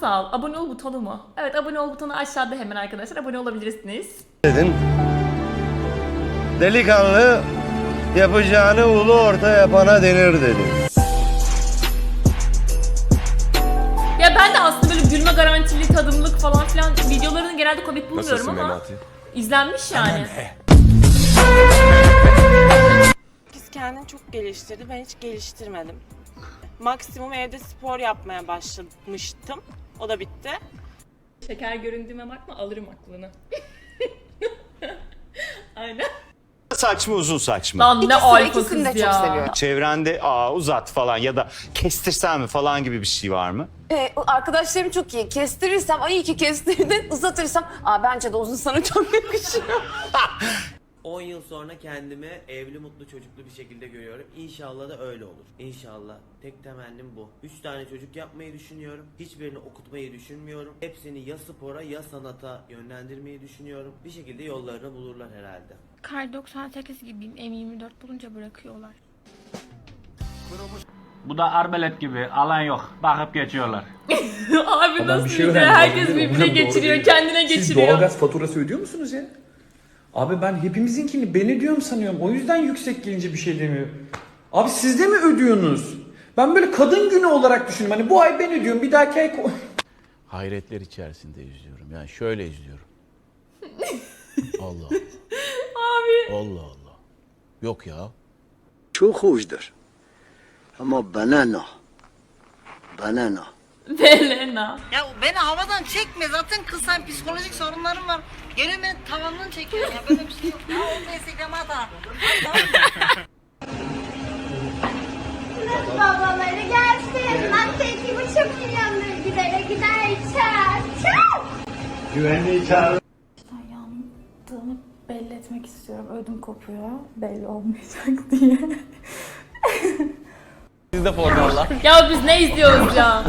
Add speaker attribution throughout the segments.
Speaker 1: Sağ ol. Abone ol butonu mu? Evet abone ol butonu aşağıda hemen arkadaşlar. Abone olabilirsiniz.
Speaker 2: dedim. Delikanlı yapacağını ulu orta yapana denir dedi.
Speaker 1: Ya ben de aslında böyle gülme garantili tadımlık falan filan videolarını genelde komik bulmuyorum ama izlenmiş yani.
Speaker 3: Herkes kendini çok geliştirdi. Ben hiç geliştirmedim. Maksimum evde spor yapmaya başlamıştım. O da bitti.
Speaker 1: Şeker göründüğüme bakma alırım aklını. Aynen.
Speaker 4: Saç mı uzun saç mı?
Speaker 1: Lan ne alfa
Speaker 5: ikisini de
Speaker 1: kız
Speaker 5: çok
Speaker 1: ya.
Speaker 5: seviyorum.
Speaker 4: Çevrende aa uzat falan ya da kestirsen mi falan gibi bir şey var mı?
Speaker 5: Ee, arkadaşlarım çok iyi. Kestirirsem, ay iyi ki kestirdin. Uzatırsam, aa bence de uzun sana çok yakışıyor.
Speaker 6: 10 yıl sonra kendimi evli, mutlu, çocuklu bir şekilde görüyorum. İnşallah da öyle olur. İnşallah. Tek temennim bu. 3 tane çocuk yapmayı düşünüyorum. Hiçbirini okutmayı düşünmüyorum. Hepsini ya spora ya sanata yönlendirmeyi düşünüyorum. Bir şekilde yollarını bulurlar herhalde.
Speaker 7: Kar 98 gibiyim. M24 bulunca bırakıyorlar.
Speaker 8: Bu da arbelet gibi alan yok. Bakıp geçiyorlar.
Speaker 1: Abi nasıl
Speaker 9: bir şey
Speaker 1: bir
Speaker 9: öğrendim.
Speaker 1: herkes birbirine
Speaker 9: doğru
Speaker 1: geçiriyor,
Speaker 9: değil.
Speaker 1: kendine
Speaker 9: Siz
Speaker 1: geçiriyor.
Speaker 9: doğalgaz faturası ödüyor musunuz ya? Abi ben hepimizinkini beni diyorum sanıyorum. O yüzden yüksek gelince bir şey demiyor. Abi siz de mi ödüyorsunuz? Ben böyle kadın günü olarak düşündüm. Hani bu ay ben ödüyorum bir dahaki ay...
Speaker 10: hayretler içerisinde izliyorum. Yani şöyle izliyorum. Allah.
Speaker 1: Abi.
Speaker 10: Allah Allah. Yok ya.
Speaker 2: Çok hoşdur. Ama bana ne? Bana ne?
Speaker 1: Belena.
Speaker 11: Ya beni havadan çekme zaten kız sen psikolojik sorunlarım var. Geliyor beni tavandan çekiyor ya böyle bir şey yok. Ya onu da Instagram'a at ha.
Speaker 7: Babaları gelsin. Hatta iki buçuk milyondur gidere gider içer.
Speaker 3: Yaptığımı belli etmek istiyorum. Ödüm kopuyor. Belli olmayacak diye.
Speaker 1: Ya biz ne izliyoruz ya?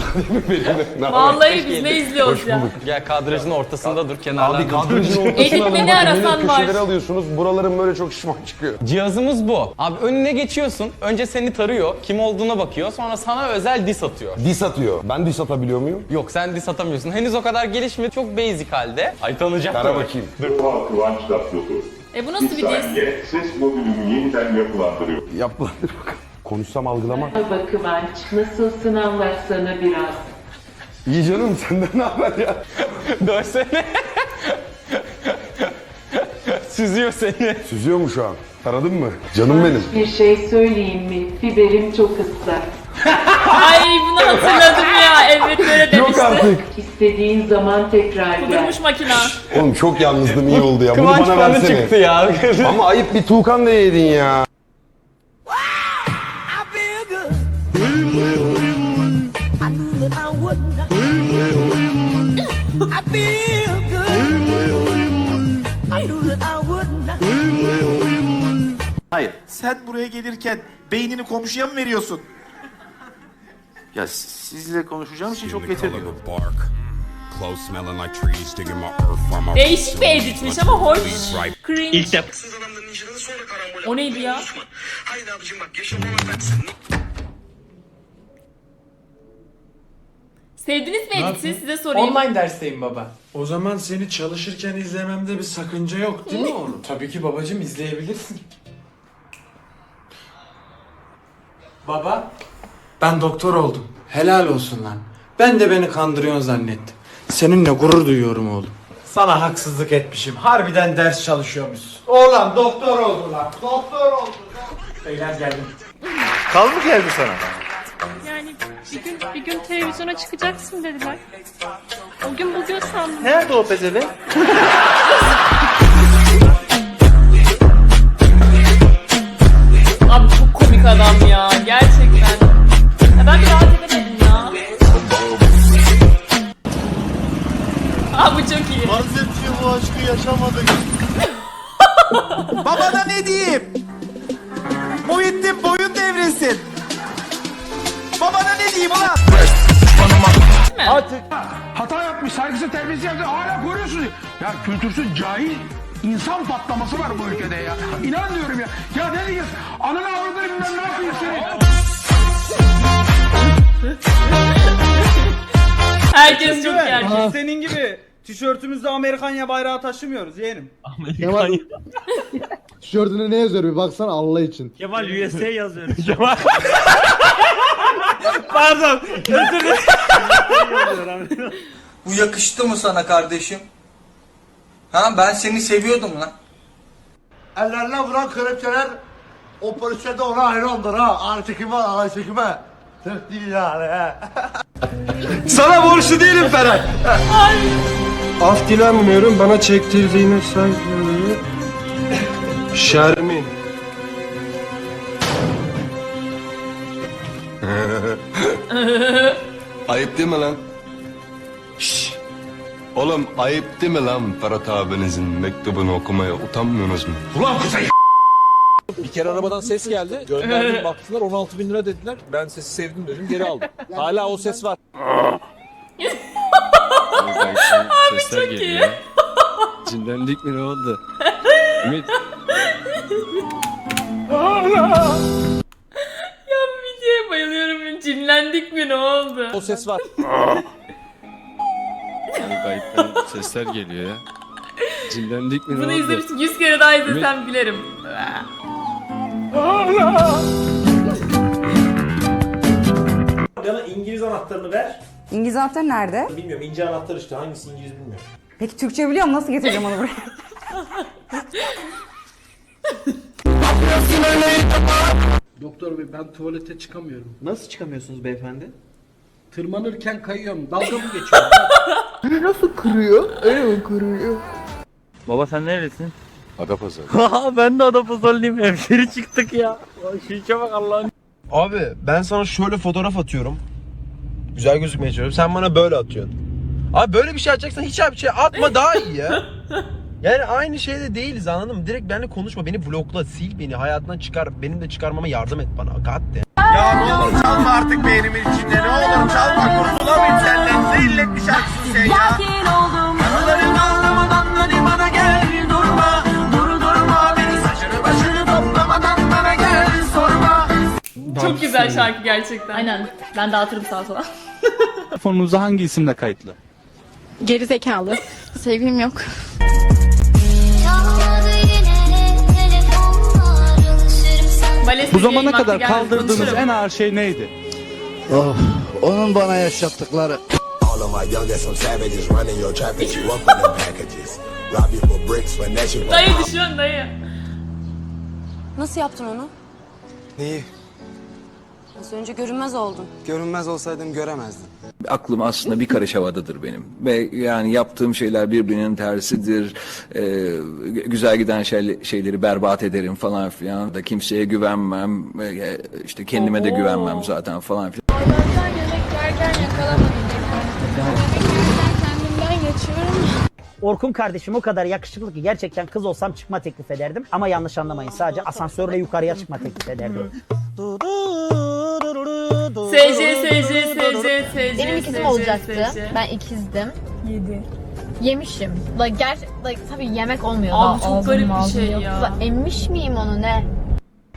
Speaker 1: Vallahi biz ne izliyoruz ya?
Speaker 8: Gel kadrajın ortasında dur kenardan. Abi
Speaker 2: Kadrajın
Speaker 1: Edit'te ne arasan var.
Speaker 2: alıyorsunuz. Buraların böyle çok şişman çıkıyor.
Speaker 8: Cihazımız bu. Abi önüne geçiyorsun. Önce seni tarıyor. Kim olduğuna bakıyor. Sonra sana özel dis atıyor.
Speaker 2: Dis atıyor. Ben dis atabiliyor muyum?
Speaker 8: Yok sen dis atamıyorsun. Henüz o kadar gelişmedi. Çok basic halde. Ay tanıyacak
Speaker 2: Kara bakayım.
Speaker 12: Tatlıtuğ.
Speaker 1: E bu nasıl bir
Speaker 12: saniye ses modülümü yeniden yapılandırıyor.
Speaker 2: Yapma. Konuşsam algılama.
Speaker 11: Merhaba Kıvanç. Nasıl sınavlar sana biraz?
Speaker 2: İyi canım senden ne haber ya?
Speaker 8: Dönsene. Süzüyor seni.
Speaker 2: Süzüyor mu şu an? Taradın mı? Canım benim.
Speaker 11: Bir şey söyleyeyim mi? Fiberim çok ıslak.
Speaker 1: Ay bunu hatırladım ya. Evet böyle demişti.
Speaker 2: Yok artık.
Speaker 11: İstediğin zaman tekrar
Speaker 1: Kudurmuş makina.
Speaker 2: Oğlum çok yalnızdım iyi oldu ya.
Speaker 8: Kıvanç
Speaker 2: Bunu bana
Speaker 8: bana
Speaker 2: versene.
Speaker 8: çıktı ya.
Speaker 2: Ama ayıp bir Tuğkan da yedin ya.
Speaker 6: Hayır. Sen buraya gelirken beynini komşuya mı veriyorsun? Ya sizle konuşacağım için çok getirmiyor.
Speaker 1: Değişik bir editmiş ama hoş. Cringe.
Speaker 8: İlk defa.
Speaker 1: O neydi ya? Sevdiniz mi editi size sorayım.
Speaker 9: Online dersteyim baba. O zaman seni çalışırken izlememde bir sakınca yok değil mi oğlum? Tabii ki babacığım izleyebilirsin. Baba, ben doktor oldum. Helal olsun lan. Ben de beni kandırıyorsun zannettim. Seninle gurur duyuyorum oğlum. Sana haksızlık etmişim. Harbiden ders çalışıyormuşsun. Oğlan doktor oldu lan. Doktor oldu. Beyler geldim.
Speaker 4: Kal mı geldi sana?
Speaker 7: Yani bir gün bir gün televizyona çıkacaksın dediler. O gün bugün sandım.
Speaker 4: Nerede o pezeve?
Speaker 1: Abi çok komik adam ya. Gerçekten. Ya ben bir rahat edemedim ya. Abi bu çok iyi.
Speaker 2: Hazreti bu aşkı yaşamadık.
Speaker 6: Babana ne diyeyim? Muhittin boyun devresin. Diyeyim ulan?
Speaker 9: Hata yapmış, saygısız terbiyesiz yaptı. Hala koruyorsunuz. Ya kültürsüz, cahil insan patlaması var bu ülkede ya. İnan diyorum ya. Ya ne diyeceğiz? Ananı avradını bilmem ne yapayım seni.
Speaker 1: Herkes çok gergin.
Speaker 13: Senin gibi tişörtümüzde Amerikanya bayrağı taşımıyoruz yeğenim.
Speaker 14: Kemal. Tişörtüne ne yazıyor bir baksana Allah için.
Speaker 13: Kemal USA yazıyor. Kemal. Pardon.
Speaker 15: Bu yakıştı mı sana kardeşim? Ha ben seni seviyordum lan.
Speaker 14: Ellerine vuran kelepçeler o polise de ona hayrandır ha. Ağır çekime ağır çekime. Tık değil yani he. Sana borçlu değilim Ferhat. Af dilemiyorum bana çektirdiğine saygı. Şermin.
Speaker 16: Ayıp değil mi lan? Şşş. Oğlum ayıp değil mi lan Ferhat abinizin mektubunu okumaya utanmıyorsunuz mu? Ulan kuzey!
Speaker 13: Bir kere arabadan ses geldi. Gönderdim baktılar 16 bin lira dediler. Ben sesi sevdim dedim geri aldım. Hala o ses var.
Speaker 16: Sesler
Speaker 1: çok iyi. ya.
Speaker 16: Cinlendik mi ne oldu? Ümit.
Speaker 1: Cinlendik mi ne oldu?
Speaker 13: O ses var.
Speaker 16: Sesler geliyor ya. Cinlendik mi
Speaker 1: Bunu izlemiştim. 100 kere daha izlesem gülerim.
Speaker 13: Bana İngiliz anahtarını ver.
Speaker 17: İngiliz anahtarı nerede?
Speaker 13: Bilmiyorum ince anahtar işte hangisi İngiliz bilmiyorum.
Speaker 17: Peki Türkçe biliyor musun? Nasıl getireceğim onu buraya?
Speaker 13: Doktor bey ben tuvalete çıkamıyorum.
Speaker 18: Nasıl çıkamıyorsunuz beyefendi?
Speaker 13: Tırmanırken kayıyorum. Dalga mı geçiyor?
Speaker 14: Nasıl kırıyor? Öyle mi kırıyor?
Speaker 19: Baba sen neredesin?
Speaker 16: Adapazarı.
Speaker 19: ben de Adapazarlıyım. Hemşeri çıktık ya. Şişe bak Allah'ın.
Speaker 14: Abi ben sana şöyle fotoğraf atıyorum. Güzel gözükmeye çalışıyorum. Sen bana böyle atıyorsun. Abi böyle bir şey atacaksan hiç abi şey atma daha iyi ya. Yani aynı şeyde değiliz anladın mı? Direkt benimle konuşma. Beni blokla, sil beni. Hayatından çıkar. Benim de çıkarmama yardım et bana. Damn. Ya ne olur çalma artık beynimin içinde. Ne olur çalma. Kurtulamayayım senden. Ne illet bir şarkısın sen ya. Yaralarını anlamadan hadi bana gel. Durma, dur durma. Beni saçını başını toplamadan bana gel. Sorma.
Speaker 1: Çok güzel şarkı gerçekten. Aynen. Ben dağıtırım sağa sola.
Speaker 20: Telefonunuzda hangi isimle kayıtlı?
Speaker 21: Geri zekalı. Sevgilim yok.
Speaker 20: Bu zamana kadar kaldırdığınız en ağır şey neydi?
Speaker 14: Oh, onun bana yaşattıkları.
Speaker 1: Dayı düşüyorsun dayı.
Speaker 17: Nasıl yaptın onu?
Speaker 14: Neyi?
Speaker 17: Nasıl önce görünmez oldun?
Speaker 14: Görünmez olsaydım göremezdim.
Speaker 22: Aklım aslında bir karış havadadır benim. Ve yani yaptığım şeyler birbirinin tersidir. Ee, güzel giden şey- şeyleri berbat ederim falan filan. Da kimseye güvenmem. Ee, işte kendime de güvenmem zaten falan filan.
Speaker 15: Orkun kardeşim o kadar yakışıklı ki gerçekten kız olsam çıkma teklif ederdim. Ama yanlış anlamayın sadece asansörle yukarıya çıkma teklif ederdim.
Speaker 1: SC, SC, SC, SC,
Speaker 21: Benim ikizim olacaktı. Ben ikizdim. Yedi. Yemişim. Like, ger like, tabii yemek olmuyor.
Speaker 1: Abi
Speaker 21: Daha
Speaker 1: çok
Speaker 21: ağzım,
Speaker 1: garip bir
Speaker 21: ağzım
Speaker 1: şey
Speaker 21: yok.
Speaker 1: ya.
Speaker 21: Emmiş miyim onu ne?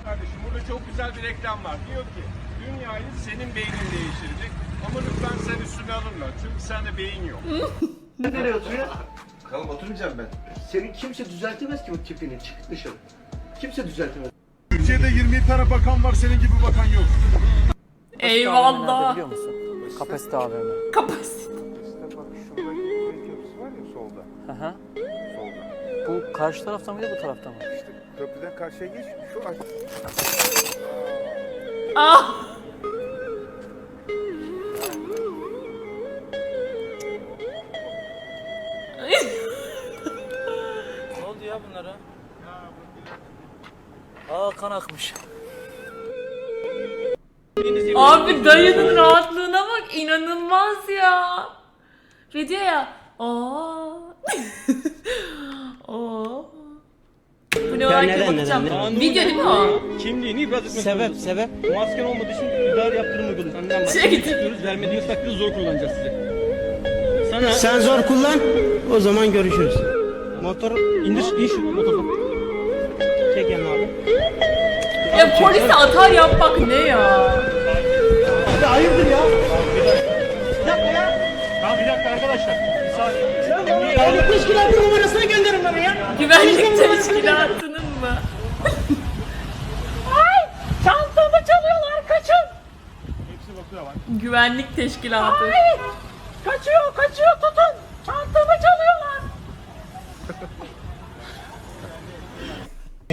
Speaker 13: Kardeşim burada çok güzel bir reklam var. Diyor ki dünyayı senin beynin değiştirecek. Ama lütfen sen üstüne alınma. Çünkü sende beyin yok.
Speaker 14: Nereye oturuyor? Bakalım oturmayacağım ben. Senin kimse düzeltemez ki bu tipini. Çık dışarı. Kimse düzeltemez.
Speaker 13: Türkiye'de 20 tane bakan var senin gibi bakan yok.
Speaker 1: Eyvallah.
Speaker 15: musun? Kapasite AVM.
Speaker 1: Kapasite.
Speaker 15: Aha. Bu karşı tarafta mıydı bu tarafta mı?
Speaker 16: Köprüden karşıya geç. Şu aç.
Speaker 1: Ah.
Speaker 15: Ya bunlara? Aa kan akmış.
Speaker 1: Abi dayının rahatlığına bak inanılmaz ya. Ve diyor ya aa. aa. Bu ne var ki bakacağım. Video değil mi o?
Speaker 13: Kimliğini ibraz etmek
Speaker 15: Sebep sebep.
Speaker 13: Masken olmadığı için idare yaptırım uyguladık. Senden
Speaker 1: Şey git.
Speaker 13: bahsediyoruz. Vermediğiniz takdirde zor kullanacağız sizi. Sana
Speaker 15: Sen zor kullan. O zaman görüşürüz.
Speaker 13: Motor indir in şu motoru.
Speaker 15: Çek yanına abi.
Speaker 1: Ya polise atar yapmak ne ya?
Speaker 15: Hayırdır ya?
Speaker 13: Kaldır
Speaker 23: arkadaşlar. Bir saniye. Güvenlik teşkilatı numarasını gönderin bana ya.
Speaker 1: Güvenlik teşkilatının mı?
Speaker 23: Ay! Çantamı çalıyorlar kaçın.
Speaker 24: Hepsi bakıyor bak.
Speaker 1: Güvenlik teşkilatı.
Speaker 23: Ay! Kaçıyor kaçıyor tutun. Çantamı çalıyorlar.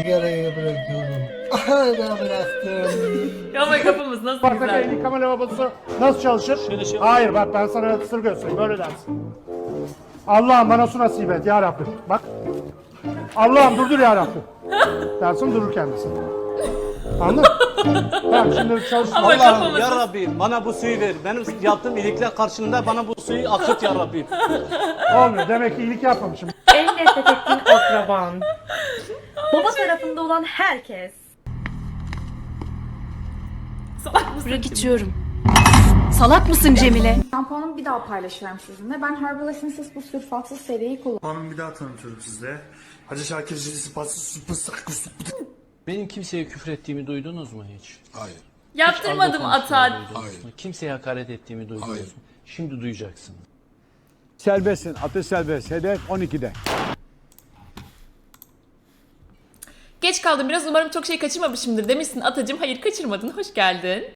Speaker 17: Sigarayı bırakıyorum. Hala bıraktım.
Speaker 1: Ya bak kapımız nasıl
Speaker 23: Parktaki
Speaker 1: güzel.
Speaker 23: elini kamera lavabosu nasıl çalışır? Hayır bak ben sana sır göstereyim böyle dersin. Allah'ım bana su nasip et ya Rabbim. Bak. Allah'ım durdur ya Rabbim. Dersin durur kendisi. Anladın? tamam şimdi çalış.
Speaker 1: Ama
Speaker 23: Allah'ım
Speaker 1: kafamız
Speaker 23: ya Rabbim bana bu suyu ver. Benim yaptığım iyilikler karşılığında bana bu suyu akıt ya Rabbim. Olmuyor demek ki iyilik yapmamışım.
Speaker 21: En nefret ettiğin akraban. Baba tarafında olan herkes.
Speaker 1: Salak mısın?
Speaker 21: Bırak içiyorum. Salak mısın Cemile?
Speaker 5: Şampuanımı bir daha paylaşıyorum sizinle. Ben Herbal Essences bu sülfatsız seriyi kullanıyorum.
Speaker 23: Hanım bir daha tanıtıyorum size. Hacı Şakir Cidisi
Speaker 24: Benim kimseye küfür ettiğimi duydunuz mu hiç? Hayır.
Speaker 1: Yaptırmadım ata.
Speaker 24: Kimseye hakaret ettiğimi duydunuz mu? Şimdi duyacaksınız.
Speaker 23: Serbestsin. Atış serbest. Hedef 12'de.
Speaker 1: Geç kaldım biraz umarım çok şey kaçırmamışımdır demişsin Atacım. Hayır kaçırmadın hoş geldin.